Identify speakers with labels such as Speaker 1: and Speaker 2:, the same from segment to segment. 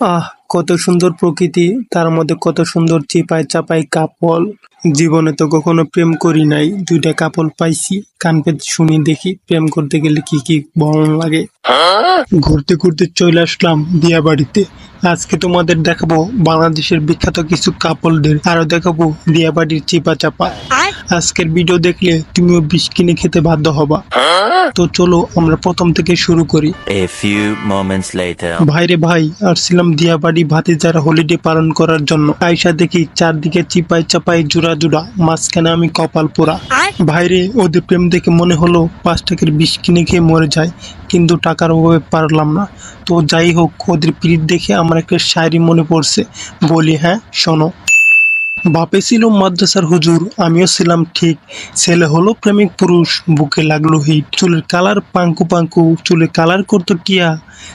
Speaker 1: আহ কত সুন্দর প্রকৃতি তার মধ্যে কত সুন্দর চিপায় চাপাই কাপল। জীবনে তো কখনো প্রেম করি নাই দুইটা কাপল পাইছি কান পেতে শুনি দেখি প্রেম করতে গেলে কি কি বরণ লাগে। ঘুরতে ঘুরতে চলে আসলাম বিয়া বাড়িতে আজকে তোমাদের দেখাবো বাংলাদেশের বিখ্যাত কিছু কাপলদের। আরও দেখাবো বিয়া বাড়ির চিপা চাপা আজকের ভিডিও দেখলে তুমিও বিষ কিনে খেতে বাধ্য হবা। তো চলো আমরা প্রথম থেকে শুরু করি।
Speaker 2: A few moments later.
Speaker 1: ভাইরে ভাই আসছিলাম দিয়াবাড়ি ভাতিজার হলিডে পালন করার জন্য। আয়সা দেখি চারদিকে চিপাই চাপাই জোড়া জোড়া মাঝখানে আমি কপাল পোড়া। ভাইরে ওদের প্রেম দেখে মনে হলো পাঁচ টাকার বিষ কিনে খেয়ে মরে যায় কিন্তু টাকার অভাবে পারলাম না। তো যাই হোক ওদের পিড়িত দেখে আমার একটা শায়রি মনে পড়ছে। বলি হ্যাঁ শোনো। বাপে ছিল মাদ্রাসার হুজুর আমিও ছিলাম ঠিক। ছেলে হলো প্রেমিক পুরুষ বুকে লাগল হিট। চুলের কালার পাঙ্কু পাঙ্কু চুলে কালার করতো টিয়া।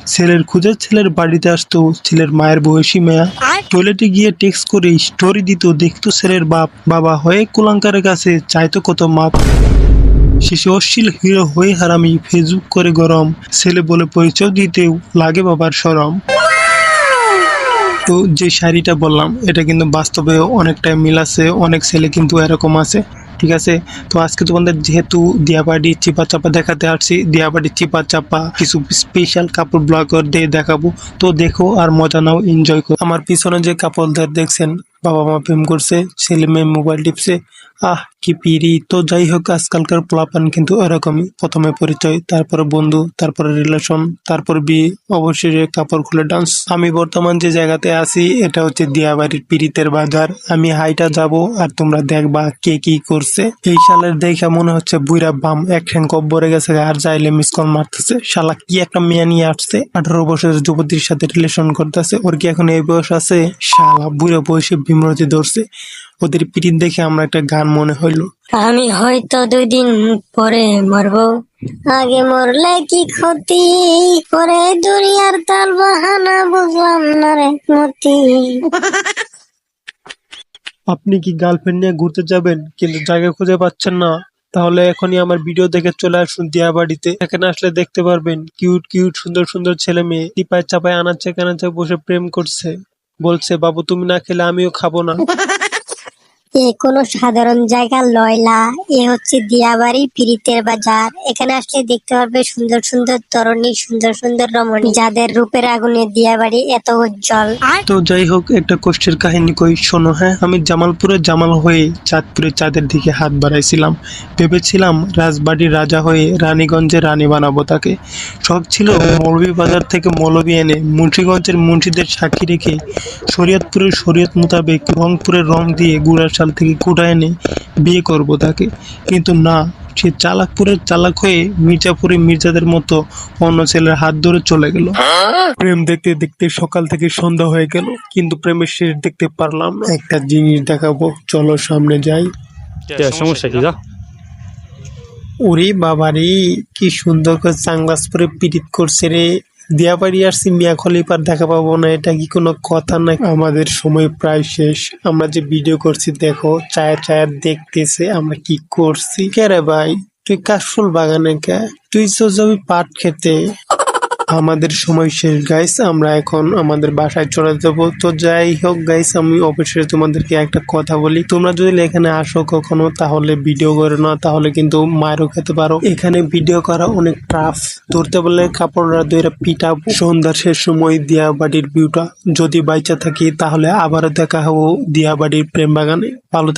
Speaker 1: ছেলের খুঁজে ছেলের বাড়িতে আসতো ছেলের মায়ের বয়সী মেয়া। টয়লেটে গিয়ে টেক্স করে স্টোরি দিত দেখতো ছেলের বাপ। বাবা হয়ে কুলাঙ্কারের কাছে চাইতো কত মাপ। শেষে অশ্লীল হিরো হয়ে হারামি ফেসবুক করে গরম। ছেলে বলে পরিচয় দিতেও লাগে বাবার সরম। তো যে শাড়িটা বললাম, এটা কিন্তু বাস্তবে অনেকটাই মিল আছে, অনেক ছেলে কিন্তু এরকম আছে, ঠিক আছে? তো আজকে তোমাদের যেহেতু দিয়াবাড়ি চিপা চাপা দেখাতে আসছি, দিয়াবাড়ি চিপা চাপা কিছু স্পেশাল কাপড় ব্লগার দিয়ে দেখাবো। তো দেখো আর মজা নাও এনজয় করো। আমার পিছনে যে কাপড়দের দেখছেন বাবা মা প্রেম করছে, ছেলে মেয়ে মোবাইল টিপছে। আহ, কি পিড়ি। তো যাই হোক, আজকালকার পোলাপান কিন্তু এরকমই প্রথমে পরিচয়, তারপরে বন্ধু, তারপরে রিলেশন তারপর বিয়ে, অবশেষে কাপড় খুলে ডান্স আমি বর্তমান যে জায়গাতে আছি, এটা হচ্ছে দিয়াবাড়ির পিড়িতের বাজার। আমি হাইটা যাব আর তোমরা দেখবা কে কি করছে। এই সালের দেখা মনে হচ্ছে বুইরা বাম। এক ঠ্যাং কব্বরে গেছে আর যাইলে মিস কল মারতেছে। শালা কি একটা মেয়ে নিয়ে আসছে? আঠারো বছরের যুবতীর সাথে রিলেশন করতেছে। ওর কি এখন এই বয়স আছে? শালা বুড়ো বয়সে বিমরতি ধরছে। ওদের পিরিত দেখে আমরা একটা গান মনে হইল।
Speaker 3: আমি হয়তো দুই দিন পরে মরব। আগে মরলে কি ক্ষতি? পরে দুনিয়ার তাল বাহানা বুঝলাম না রে মতি।
Speaker 1: আপনি কি গার্লফ্রেন্ড নিয়ে ঘুরতে যাবেন কিন্তু জায়গা খুঁজে পাচ্ছেন না? তাহলে এখনই আমার ভিডিও দেখে চলে আসুন দিয়া বাড়িতে এখানে আসলে দেখতে পারবেন কিউট কিউট সুন্দর সুন্দর ছেলে মেয়ে টিপায় চাপায় আনাচ্ছে কানাচ্ছে বসে প্রেম করছে। বলছে বাবু তুমি না খেলে আমিও খাব না।
Speaker 3: এ কোনো সাধারণ জায়গা লয়লা এ হচ্ছে দিয়াবাড়ি পিরিতের বাজার। এখানে আসলে দেখতে পারবে সুন্দর সুন্দর তরণী, সুন্দর সুন্দর রমণী, যাদের রূপের আগুনে দিয়াবাড়ি এত উজ্জ্বল।
Speaker 1: তো যাই হোক, একটা কষ্টের কাহিনী কই, শোনো হ্যাঁ? আমি জামালপুরে জামাল হয়ে চাঁদপুরে চাঁদের দিকে হাত বাড়াইছিলাম। ভেবেছিলাম রাজবাড়ির রাজা হয়ে রানীগঞ্জে রানী বানাবো তাকে। শখ ছিল মৌলভী বাজার থেকে মৌলভী এনে মুন্সীগঞ্জের মুন্সিদের সাক্ষী রেখে শরীয়তপুরের শরীয়ত মোতাবেক রংপুরের রং দিয়ে গুড়াশাল থেকে কুড়া এনে বিয়ে করব তাকে। কিন্তু না সে চালাকপুরের চালাক হয়ে মির্জাপুরে মির্জাদের মতো অন্য ছেলের হাত ধরে চলে গেল। প্রেম দেখতে দেখতে সকাল থেকে সন্ধ্যা হয়ে গেল কিন্তু প্রেমের শেষ দেখতে পারলাম না। একটা জিনিস দেখাবো চলো সামনে যাই।
Speaker 4: সমস্যা কি যা।
Speaker 1: ওরে বাবারে কি সুন্দর করে সাংলাস পরে পিরিত করছে রে। দিয়াবাড়ি আর সিমিয়া খলিফার দেখা পাবো না, এটা কি কোনো কথা না আমাদের সময় প্রায় শেষ। আমরা যে ভিডিও করছি, দেখো চায়া চায়া দেখতেছে, আমরা কি করছি? কে রে ভাই? তুই কাশফুল বাগানে কে? তুই তো যাবি পাট খেতে। আমাদের সময় শেষ গাইস আমরা এখন আমাদের বাসায় চলে যাব। তো যাই হোক গাইস আমি অবশ্যই তোমাদেরকে একটা কথা বলি। তোমরা যদি এখানে আসো কখনো, তাহলে ভিডিও করে না। তাহলে কিন্তু মায়েরও খেতে পারো। এখানে ভিডিও করা অনেক টাফ ধরতে বললে কাপড়রা দুইটা পিটাবো সন্ধ্যার শেষ সময় দিয়া বাড়ির ভিউটা যদি বাইচা থাকি, তাহলে আবারও দেখা হব দিয়া বাড়ির প্রেম বাগানে ভালো